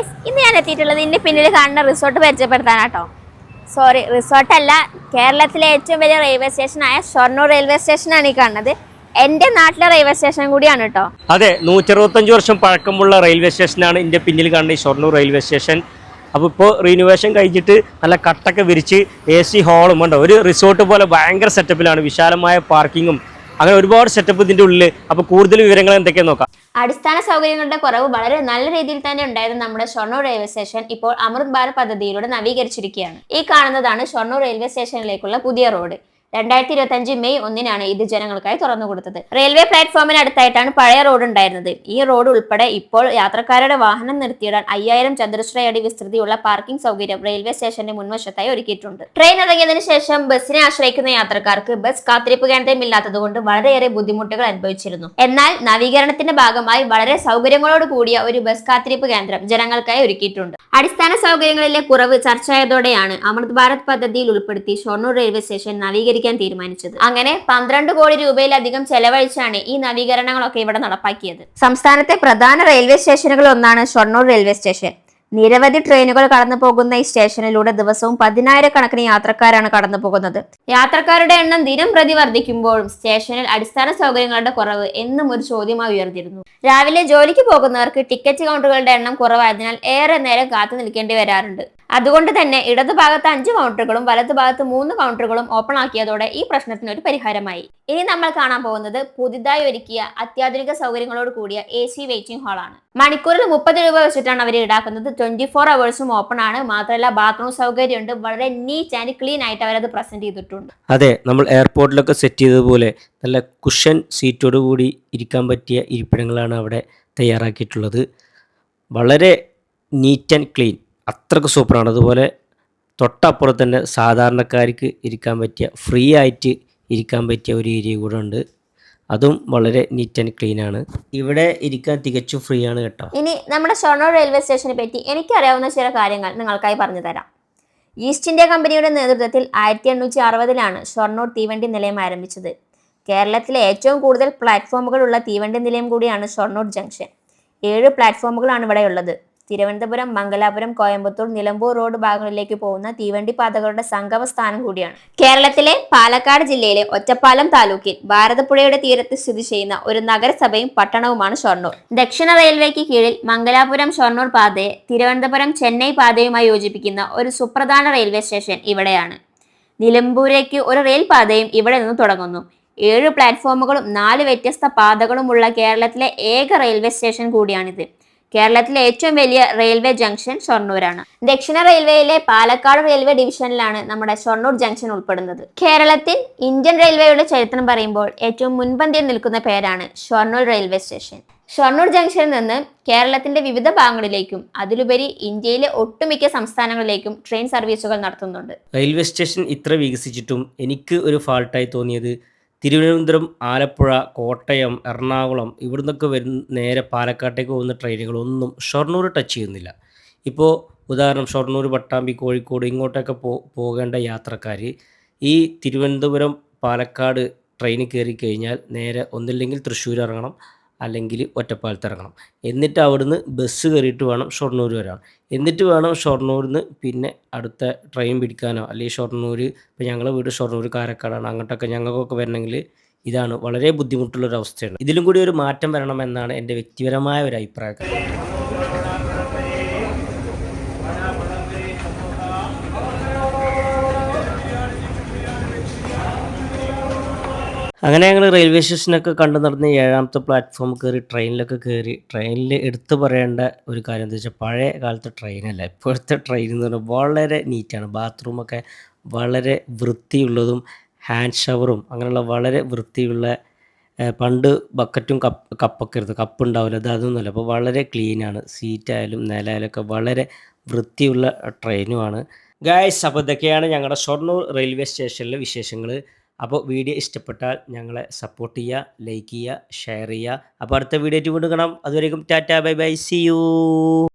Guys ഇന്ന് ഞാൻ എത്തിയിട്ടുള്ളത് ഇതിന്റെ പിന്നിൽ കാണുന്ന റിസോർട്ട് പരിചയപ്പെടുത്താനാട്ടോ. സോറി റിസോർട്ട് അല്ല കേരളത്തിലെ ഏറ്റവും വലിയ റെയിൽവേ സ്റ്റേഷനായ ഷൊർണൂർ റെയിൽവേ സ്റ്റേഷനാണ് ഈ കാണുന്നത്. എന്റെ നാട്ടിലെ റെയിൽവേ സ്റ്റേഷൻ കൂടിയാണ് കേട്ടോ അതെ നൂറ്ററുപത്തഞ്ച് വർഷം പഴക്കമുള്ള റെയിൽവേ സ്റ്റേഷനാണ് എന്റെ പിന്നിൽ കാണുന്ന ഈ ഷൊർണൂർ റെയിൽവേ സ്റ്റേഷൻ അപ്പോൾ ഇപ്പോൾ റിനുവേഷൻ കഴിഞ്ഞിട്ട് നല്ല കട്ടൊക്കെ വിരിച്ച് എ സി ഹാളും ഉണ്ട് ഒരു റിസോർട്ട് പോലെ ഭയങ്കര സെറ്റപ്പിലാണ് വിശാലമായ പാർക്കിങ്ങും അങ്ങനെ ഒരുപാട് സെറ്റപ്പ് ഇതിന്റെ ഉള്ളിൽ അപ്പൊ കൂടുതൽ വിവരങ്ങൾ എന്തൊക്കെയാണ് നോക്കാം. അടിസ്ഥാന സൗകര്യങ്ങളുടെ കുറവ് വളരെ നല്ല രീതിയിൽ തന്നെ ഉണ്ടായിരുന്ന നമ്മുടെ ഷൊർണൂർ റെയിൽവേ സ്റ്റേഷൻ ഇപ്പോൾ അമൃത് ഭാരത് പദ്ധതിയിലൂടെ നവീകരിച്ചിരിക്കുകയാണ്. ഈ കാണുന്നതാണ് ഷൊർണൂർ റെയിൽവേ സ്റ്റേഷനിലേക്കുള്ള പുതിയ റോഡ് രണ്ടായിരത്തി ഇരുപത്തി മെയ് ഒന്നിനാണ് ഇത് ജനങ്ങൾക്കായി തുറന്നു കൊടുത്തത്. റെയിൽവേ പ്ലാറ്റ്ഫോമിന് അടുത്തായിട്ടാണ് പഴയ റോഡ് ഉണ്ടായിരുന്നത്. ഈ റോഡ് ഉൾപ്പെടെ ഇപ്പോൾ യാത്രക്കാരുടെ വാഹനം നിർത്തിയിടാൻ അയ്യായിരം ചതുരശ്ര വിസ്തൃതിയുള്ള പാർക്കിംഗ് സൗകര്യം റെയിൽവേ സ്റ്റേഷന്റെ മുൻവശത്തായി ഒരുക്കിയിട്ടുണ്ട്. ട്രെയിൻ ഇറങ്ങിയതിനു ശേഷം ബസ്സിനെ ആശ്രയിക്കുന്ന യാത്രക്കാർക്ക് ബസ് കാത്തിരിപ്പ് കേന്ദ്രം ഇല്ലാത്തതുകൊണ്ട് വളരെയേറെ ബുദ്ധിമുട്ടുകൾ അനുഭവിച്ചിരുന്നു. എന്നാൽ നവീകരണത്തിന്റെ ഭാഗമായി വളരെ സൗകര്യങ്ങളോട് കൂടിയ ഒരു ബസ് കാത്തിരിപ്പ് കേന്ദ്രം ജനങ്ങൾക്കായി ഒരുക്കിയിട്ടുണ്ട്. അടിസ്ഥാന സൗകര്യങ്ങളിലെ കുറവ് ചർച്ചയായതോടെയാണ് അമൃത് ഭാരത് പദ്ധതിയിൽ ഉൾപ്പെടുത്തി ഷൊർണൂർ റെയിൽവേ സ്റ്റേഷൻ നവീകരിക്കാൻ തീരുമാനിച്ചത്. അങ്ങനെ പന്ത്രണ്ട് കോടി രൂപയിലധികം ചെലവഴിച്ചാണ് ഈ നവീകരണങ്ങളൊക്കെ ഇവിടെ നടപ്പാക്കിയത്. സംസ്ഥാനത്തെ പ്രധാന റെയിൽവേ സ്റ്റേഷനുകളിൽ ഒന്നാണ് ഷൊർണൂർ റെയിൽവേ സ്റ്റേഷൻ. നിരവധി ട്രെയിനുകൾ കടന്നു പോകുന്ന ഈ സ്റ്റേഷനിലൂടെ ദിവസവും പതിനായിരക്കണക്കിന് യാത്രക്കാരാണ് കടന്നു പോകുന്നത്. യാത്രക്കാരുടെ എണ്ണം ദിനം പ്രതി വർദ്ധിക്കുമ്പോഴും സ്റ്റേഷനിൽ അടിസ്ഥാന സൗകര്യങ്ങളുടെ കുറവ് എന്നും ഒരു ചോദ്യമായി ഉയർന്നിരുന്നു. രാവിലെ ജോലിക്ക് പോകുന്നവർക്ക് ടിക്കറ്റ് കൗണ്ടറുകളുടെ എണ്ണം കുറവായതിനാൽ ഏറെ നേരം കാത്തു നിൽക്കേണ്ടി വരാറുണ്ട്. അതുകൊണ്ട് തന്നെ ഇടതുഭാഗത്ത് അഞ്ച് കൗണ്ടറുകളും വലതുഭാഗത്ത് മൂന്ന് കൗണ്ടറുകളും ഓപ്പൺ ആക്കിയതോടെ ഈ പ്രശ്നത്തിന് ഒരു പരിഹാരമായി. ഇനി നമ്മൾ കാണാൻ പോകുന്നത് പുതിയതായി ഒരുക്കിയ അത്യാധുനിക സൗകര്യങ്ങളോട് കൂടിയ എ സി വെയിറ്റിംഗ് ഹാളാണ് മണിക്കൂറിൽ മുപ്പത് രൂപ വെച്ചിട്ടാണ് അവർ ഈടാക്കുന്നത്. ട്വന്റി ഫോർ അവേഴ്സും ഓപ്പൺ ആണ്. മാത്രമല്ല ബാത്റൂം സൗകര്യമുണ്ട്. വളരെ നീറ്റ് ആൻഡ് ക്ലീൻ ആയിട്ട് അവരത് പ്രസന്റ് ചെയ്തിട്ടുണ്ട്. അതെ നമ്മൾ എയർപോർട്ടിലൊക്കെ സെറ്റ് ചെയ്തതുപോലെ നല്ല കുഷൻ സീറ്റോട് കൂടി ഇരിക്കാൻ പറ്റിയ ഇരിപ്പിടങ്ങളാണ് അവിടെ തയ്യാറാക്കിയിട്ടുള്ളത്. വളരെ നീറ്റ് ആൻഡ് ക്ലീൻ അത്രയ്ക്ക് സൂപ്പറാണ്. അതുപോലെ തൊട്ടപ്പുറത്ത് തന്നെ സാധാരണക്കാർക്ക് ഇരിക്കാൻ പറ്റിയ ഫ്രീ ആയിട്ട് ഇരിക്കാൻ പറ്റിയ ഒരു ഏരിയ കൂടെ ഉണ്ട്. അതും വളരെ നീറ്റ് ആൻഡ് ക്ലീൻ ആണ്. ഇവിടെ ഇരിക്കാൻ തികച്ചും ഫ്രീ ആണ് കേട്ടോ. ഇനി നമ്മുടെ ഷൊർണൂർ റെയിൽവേ സ്റ്റേഷനെ പറ്റി എനിക്കറിയാവുന്ന ചില കാര്യങ്ങൾ നിങ്ങൾക്കായി പറഞ്ഞു തരാം. ഈസ്റ്റ് ഇന്ത്യ കമ്പനിയുടെ നേതൃത്വത്തിൽ ആയിരത്തി എണ്ണൂറ്റി അറുപതിലാണ് ഷൊർണൂർ തീവണ്ടി നിലയം ആരംഭിച്ചത്. കേരളത്തിലെ ഏറ്റവും കൂടുതൽ പ്ലാറ്റ്ഫോമുകളുള്ള തീവണ്ടി നിലയം കൂടിയാണ് ഷൊർണൂർ ജംഗ്ഷൻ ഏഴ് പ്ലാറ്റ്ഫോമുകളാണ് ഇവിടെയുള്ളത്. തിരുവനന്തപുരം മംഗലാപുരം കോയമ്പത്തൂർ നിലമ്പൂർ റോഡ് ഭാഗങ്ങളിലേക്ക് പോകുന്ന തീവണ്ടി പാതകളുടെ സംഗമ സ്ഥാനം കൂടിയാണ്. കേരളത്തിലെ പാലക്കാട് ജില്ലയിലെ ഒറ്റപ്പാലം താലൂക്കിൽ ഭാരതപ്പുഴയുടെ തീരത്ത് സ്ഥിതി ചെയ്യുന്ന ഒരു നഗരസഭയും പട്ടണവുമാണ് ഷൊർണൂർ. ദക്ഷിണ റെയിൽവേക്ക് കീഴിൽ മംഗലാപുരം ഷൊർണൂർ പാതയെ തിരുവനന്തപുരം ചെന്നൈ പാതയുമായി യോജിപ്പിക്കുന്ന ഒരു സുപ്രധാന റെയിൽവേ സ്റ്റേഷൻ ഇവിടെയാണ്. നിലമ്പൂരേക്ക് ഒരു റെയിൽ പാതയും ഇവിടെ നിന്ന് തുടങ്ങുന്നു. ഏഴ് പ്ലാറ്റ്ഫോമുകളും നാല് വ്യത്യസ്ത പാതകളുമുള്ള കേരളത്തിലെ ഏക റെയിൽവേ സ്റ്റേഷൻ കൂടിയാണിത്. കേരളത്തിലെ ഏറ്റവും വലിയ റെയിൽവേ ജംഗ്ഷൻ ഷൊർണൂരാണ്. ദക്ഷിണ റെയിൽവേയിലെ പാലക്കാട് റെയിൽവേ ഡിവിഷനിലാണ് നമ്മുടെ ഷൊർണൂർ ജംഗ്ഷൻ ഉൾപ്പെടുന്നത്. കേരളത്തിൽ ഇന്ത്യൻ റെയിൽവേയുടെ ചരിത്രം പറയുമ്പോൾ ഏറ്റവും മുൻപന്തിയിൽ നിൽക്കുന്ന പേരാണ് ഷൊർണൂർ റെയിൽവേ സ്റ്റേഷൻ. ഷൊർണൂർ ജംഗ്ഷനിൽ നിന്ന് കേരളത്തിന്റെ വിവിധ ഭാഗങ്ങളിലേക്കും അതിലുപരി ഇന്ത്യയിലെ ഒട്ടുമിക്ക സംസ്ഥാനങ്ങളിലേക്കും ട്രെയിൻ സർവീസുകൾ നടത്തുന്നുണ്ട്. റെയിൽവേ സ്റ്റേഷൻ ഇത്ര വികസിച്ചിട്ടും എനിക്ക് ഒരു ഫാൾട്ടായി തോന്നിയത് തിരുവനന്തപുരം ആലപ്പുഴ കോട്ടയം എറണാകുളം ഇവിടുന്നൊക്കെ വരുന്ന നേരെ പാലക്കാട്ടേക്ക് പോകുന്ന ട്രെയിനുകളൊന്നും ഷൊർണൂർ ടച്ച് ചെയ്യുന്നില്ല. ഇപ്പോൾ ഉദാഹരണം ഷൊർണൂർ പട്ടാമ്പി കോഴിക്കോട് ഇങ്ങോട്ടൊക്കെ പോ പോകേണ്ട യാത്രക്കാർ ഈ തിരുവനന്തപുരം പാലക്കാട് ട്രെയിനിൽ കയറി കഴിഞ്ഞാൽ നേരെ ഒന്നില്ലെങ്കിൽ തൃശ്ശൂർ ഇറങ്ങണം. അല്ലെങ്കിൽ ഒറ്റപ്പാലത്ത് ഇറങ്ങണം എന്നിട്ട് അവിടുന്ന് ബസ് കയറിയിട്ട് വേണം ഷൊർണൂർ വരാൻ. എന്നിട്ട് വേണം ഷൊർണൂരിൽ നിന്ന് പിന്നെ അടുത്ത ട്രെയിൻ പിടിക്കാനോ അല്ലെങ്കിൽ ഷൊർണൂർ ഇപ്പോൾ ഞങ്ങളുടെ വീട് ഷൊർണൂർ കാരക്കാടാണ് അങ്ങോട്ടൊക്കെ ഞങ്ങൾക്കൊക്കെ വരണമെങ്കിൽ ഇതാണ് വളരെ ബുദ്ധിമുട്ടുള്ളൊരു അവസ്ഥയാണ്. ഇതിലും കൂടി ഒരു മാറ്റം വരണമെന്നാണ് എന്റെ വ്യക്തിപരമായ ഒരു അഭിപ്രായം അങ്ങനെ ഞങ്ങൾ റെയിൽവേ സ്റ്റേഷനൊക്കെ കണ്ടു നടന്ന് ഏഴാമത്തെ പ്ലാറ്റ്ഫോം കയറി ട്രെയിനിലൊക്കെ കയറി ട്രെയിനിൽ എടുത്തു പറയേണ്ട ഒരു കാര്യം എന്താ വെച്ചാൽ പഴയ കാലത്തെ ട്രെയിനല്ല ഇപ്പോഴത്തെ ട്രെയിൻ എന്ന് പറഞ്ഞാൽ വളരെ നീറ്റാണ് ബാത്റൂമൊക്കെ വളരെ വൃത്തിയുള്ളതും ഹാൻഡ് ഷവറും അങ്ങനെയുള്ള വളരെ വൃത്തിയുള്ള പണ്ട് ബക്കറ്റും കപ്പ് കപ്പൊക്കെ ഇരുന്നു കപ്പ് ഉണ്ടാവില്ല അത് അതൊന്നുമല്ല. അപ്പോൾ വളരെ ക്ലീനാണ് സീറ്റായാലും നിലയായാലും ഒക്കെ വളരെ വൃത്തിയുള്ള ട്രെയിനുമാണ് ഗായ്സ് അപ്പോൾ ഇതൊക്കെയാണ് ഞങ്ങളുടെ ഷൊർണൂർ റെയിൽവേ സ്റ്റേഷനിലെ വിശേഷങ്ങൾ അപ്പോൾ വീഡിയോ ഇഷ്ടപ്പെട്ടാൽ ഞങ്ങളെ സപ്പോർട്ട് ചെയ്യുക ലൈക്ക് ചെയ്യുക ഷെയർ ചെയ്യുക. അപ്പോൾ അടുത്ത വീഡിയോ വീണ്ടും കാണാം. അതുവരെയും tata bye bye see you